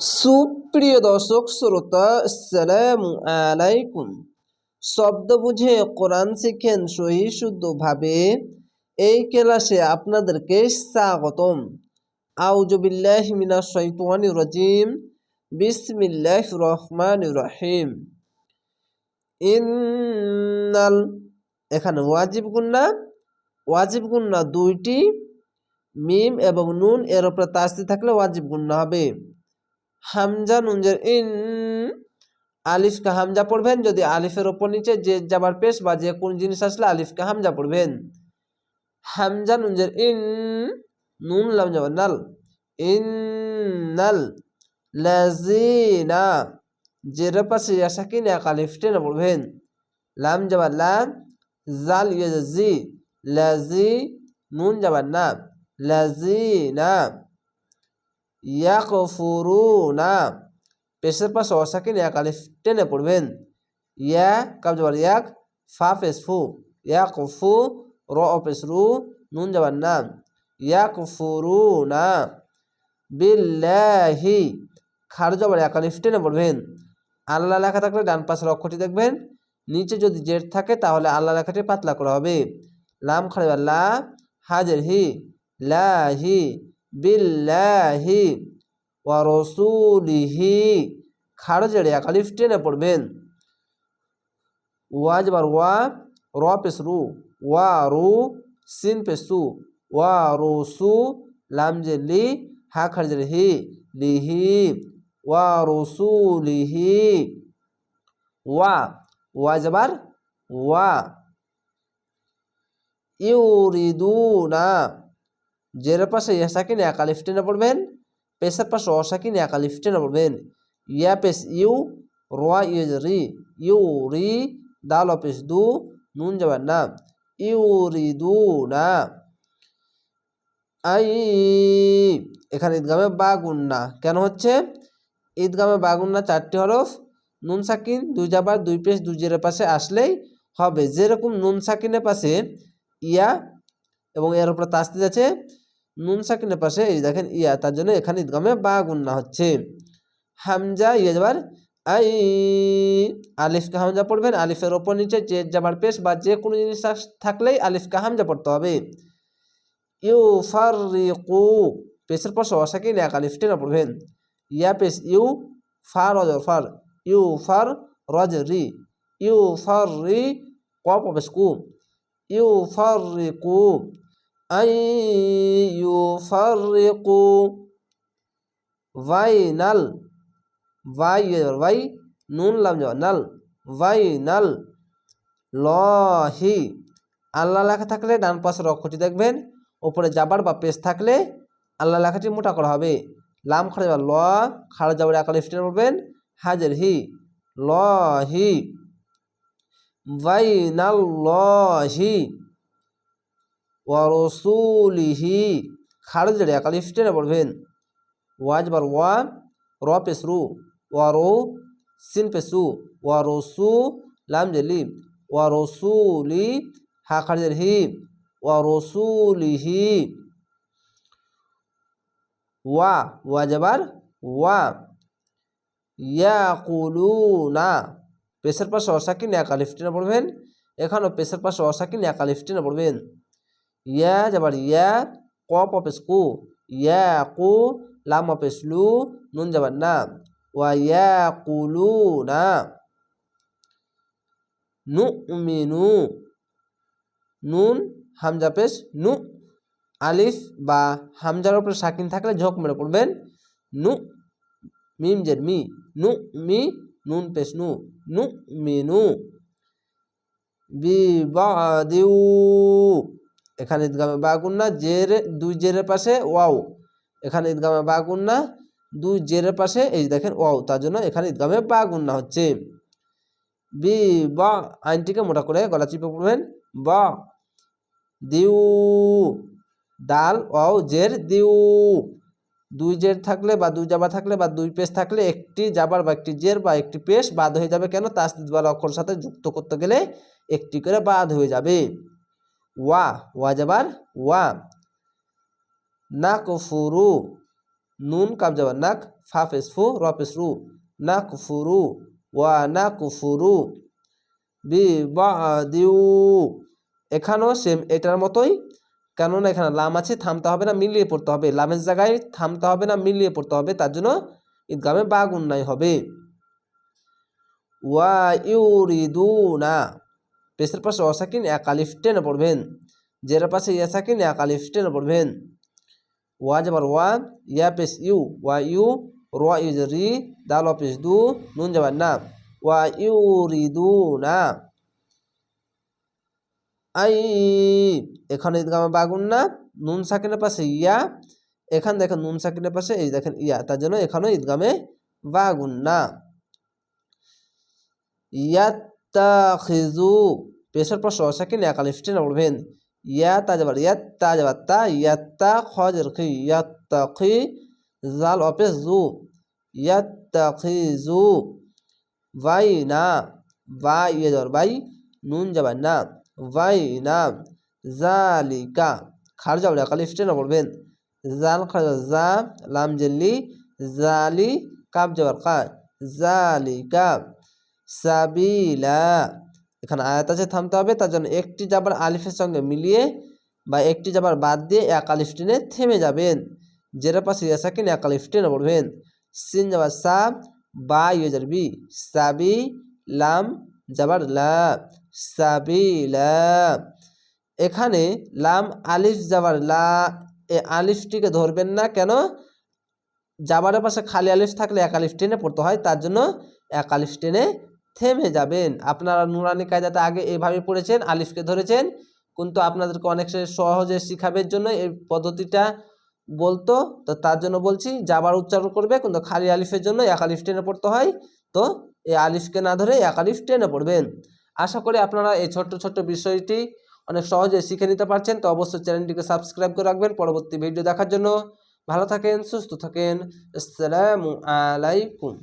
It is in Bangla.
সুপ্রিয় দর্শক, শ্রোতা, আসসালামু আলাইকুম। শব্দ বুঝে কোরআন শিখেন সহি শুদ্ধভাবে এই ক্লাসে আপনাদেরকে স্বাগতম। আউজুবিল্লাহ মিনাশ শাইতানির রাজিম। বিসমিল্লাহ রহমান রহিম। ইন্নাল, এখানে ওয়াজিব গুন্না। ওয়াজিব গুন্না দুইটি। মিম এবং নুন, এর উপরে তাস্তি থাকলে ওয়াজিব গুন্না হবে। হামজা নুনজের ইন, আলিফকে হামজা পড়বেন। যদি আলিফের ওপর নিচে যে যাবার পেশ বা যে কোন জিনিস আসলে আলিফকে হামজা পড়বেন। হামজা নুনজের ইন, নুন লাম যাবার নাল। ইন নাল লাজিনা জের পাশে ইয়াসাকিন এক আলিফ টেনে পড়বেন। লাম যাবার লাম জাল ইয়ে জি লাজি নুন যাবার না। লাজিনা ইয়াকফুরুনা পেশের পাশে অসাকিন এক আলিফ টেনে পড়বেন ইয়া কাব যাবার ইয়াক ফা পেশ ফু ইয়াকফু র পেশ রু নুন যাবার নাম ইয়াকফুরুনা বিল্লাহি খার যাবার এক আলিফ টেনে পড়বেন আল্লাহ লেখা থাকলে ডান পাশের অক্ষরটি দেখবেন। নিচে যদি জেড থাকে তাহলে আল্লাহ লেখাটি পাতলা করা হবে। লাম খাড়ে লা হাজের হি লাহি বিল্লাহি ওয়া রসুলিহি। খাড় জেড়ে একালিফ টেনে পড়বেন। ওয়াজ বার ওয়া, র পেস রু, ওয়া রু, সিন পেস সু, ওয়া রসু লাম জে লি, হা খাড় জেড়ে হি লিহি ওয়া রসুলিহি ওয়া ওয়া যাবার ওয়া। ইউরিদুনা জের পাশে ইয়াসাকিন লিফটে না পড়বেন পেশের পাশে অসাকিন একালিফ না পড়বেন। ইয়া পেশ ইউ, রোয়া ইউজ রি, ইউ রি, দাল অপেস দু, নুন যাবার না, ইউ রি দু না। আই, এখানে ঈদগামে বা গুন্না কেন হচ্ছে? ঈদগামে বা গুন্না চারটি হরফ, নুন সাকিন দুই যাবার দুই পেশ দুই জেরের পাশে আসলেই হবে। যেরকম নুন সাকিনের পাশে ইয়া এবং এর উপরে তাস্তিদ আছে নুন সাকিনের পাশে, এই দেখেন, ইয়া, তার জন্য এখানে ঈদগামে বা গুন্না হচ্ছে। হামজা ইয়ে যাবার আই আলিফকে হামজা পড়বেন। আলিফের ওপর নিচে যে যাবার পেশ বা যে কোনো জিনিস থাকলেই আলিফকে হামজা পড়তে হবে। ইউ ফার কু পেশের পাশে অসাকিন এক আলিফ না পড়বেন। ইয়া পেশ, ইউ ফার অজর, ফার, ইউ ফার রজ রি ইউ ফার রি কপ অপেশ কু ইউ ফার কু আই ইউফারিকু ভাইনাল ভাই ভাই নুন লাম নাল ভাইনাল লহি আল্লাহ লেখা থাকলে ডান পাশের অক্ষরটি দেখবেন ওপরে যাবার বা পেশ থাকলে আল্লাহ লেখাটি মোটা করা হবে। লাম খাড়া যাবার ল, খাড়া যাবার একাল স্টেন বলবেন হাজের হি। লহি ভাইনাল লহি ওয়ারসুলিহি খারজ জড়ে একালিফ টেনে পড়বেন। ওয়াজ বার ওয়া, র পেসরু ওয়ারো, সিন পেসু ওয়ারসু, লাম জেলি ওয়ারসুলি, হা খারজের হি ওয়ারসুলিহি। ওয়া ওয়া যাবার ওয়া। ইয়াকুলুনা, পেশের পাশে অসাকিন একালিফ টেনে পড়বেন। এখানেও পেশের পাশে অসাকিন একালিফ টেনে পড়বেন। ইয়া যাবার ইয়া কপ অপেস কু ইয়া কু লাম অপেস লু নুন যাবার না ওয়া ইয়া কুলু না নু মিনু নুন হামজা পেশ নু আলিফ বা হামজার উপরে সাকিন থাকলে ঝোঁক মেরে পড়বেন নু মিম জের মি নু মি নুন পেশ নু নু মিনু বিবাদিউ এখানে ঈদগামে বাগুন্না জের, দুই জেরের পাশে ওয়াও। এখানে ঈদগামে বাগুন্না দুই জেরের পাশে এই দেখেন ওয়াও, তার জন্য এখানে ঈদগামে বাগুন্না হচ্ছে। বি, বা, আইনটিকে মোটা করে গলা চিপে পড়বেন। বা, দিউ ডাল ওয়াও, জের, দিউ। দুই জের থাকলে বা দুই জাবা থাকলে বা দুই পেশ থাকলে একটি জাবার বা একটি জের বা একটি পেশ বাদ হয়ে যাবে কেন? তাসদিদ বা অক্ষর সাথে যুক্ত করতে গেলে একটি করে বাদ হয়ে যাবে। ওয়া ওয়া যাবার ওয়া নাক ফুরু নুন কাব যাবার নাক ফা পেশ ফু র রু না কুফুরু ওয়া না কুফুরু বি দিউ এখানেও সেম এটার মতোই। কেননা এখানে লাম আছে, থামতে হবে না, মিলিয়ে পড়তে হবে। লামের জায়গায় থামতে হবে না, মিলিয়ে পড়তে হবে, তার জন্য ঈদগামে বা গুন্নাই হবে। ওয়া ইউরিদুনা। পেশের পাশে অসাকিন এক আলিফ টেনে পড়বেন। জের পাশে ইয়া সাকিন এক আলিফ টেনে পড়বেন। ওয়া যাবার ওয়া, ইয়া পেশ ইউ, ওয়া ইউ, রোয়া ইউজ রি দাল পেশ দু, নুন যাবার না। ওয়া ইউ রি দু না। আই, এখানে ঈদগামে বাগুন না। নুন সাকিনের পাশে ইয়া, এখান দেখেন নুন সাকিনের পাশে, এই দেখেন ইয়া। তার জন্য এখানেও ঈদগামে বাগুন না। ইয়াত্তাখিজু পেশের পর এক আলিফ টেনে পড়বেন ইয়া তা যাবার ইয়াত্তা যাবার তা ইয়াত্তা খজের খি ইয়াত্তাখি জাল অপেস জু ইয়াত্তাখিজু ভাই না বা ইয়ে যাবার ভাই নুন যাবার না ভাই না জালিকা খার যাবার এক আলিফ টেনে পড়বেন জাল খাজা জা, লাম জেল্লি, জালি, কাপ যাবার কা জালিকা। সাবিলা। এখানে আয়াত আছে, থামতে হবে। তার জন্য একটি যাবার আলিফের সঙ্গে মিলিয়ে বা একটি যাবার বাদ দিয়ে এক আলিফ টেনে থেমে যাবেন। জেরা পাশে ইয়াসাকিন এক আলিফ টেনে পড়বেন। সিন যাবার সা, বা ইয়ে যার বি। সাবি, লাম যাবার লা। সাবিলা। এখানে লাম, আলিফ যাবার লা, এ আলিফটিকে ধরবেন না। কেন? যাবারের পাশে খালি আলিফ থাকলে এক আলিফ টেনে পড়তে হয়। তার জন্য এক আলিফ টেনে থেমে যাবেন। আপনারা নুরানি কায়দাতে আগে এভাবে পড়েছেন, আলিফকে ধরেছেন। কিন্তু আপনাদেরকে অনেক সহজে শিখাবের জন্য এই পদ্ধতিটা বলতো। তো তার জন্য বলছি, যাবার উচ্চারণ করবে, কিন্তু খালি আলিফের জন্য এক আলিফ টেনে পড়তে হয়। তো এই আলিফকে না ধরে এক আলিফ টেনে পড়বেন। আশা করি আপনারা এই ছোট্ট ছোট্ট বিষয়টি অনেক সহজে শিখে নিতে পারছেন। তো অবশ্যই চ্যানেলটিকে সাবস্ক্রাইব করে রাখবেন পরবর্তী ভিডিও দেখার জন্য। ভালো থাকেন, সুস্থ থাকেন। আসসালামু আলাইকুম।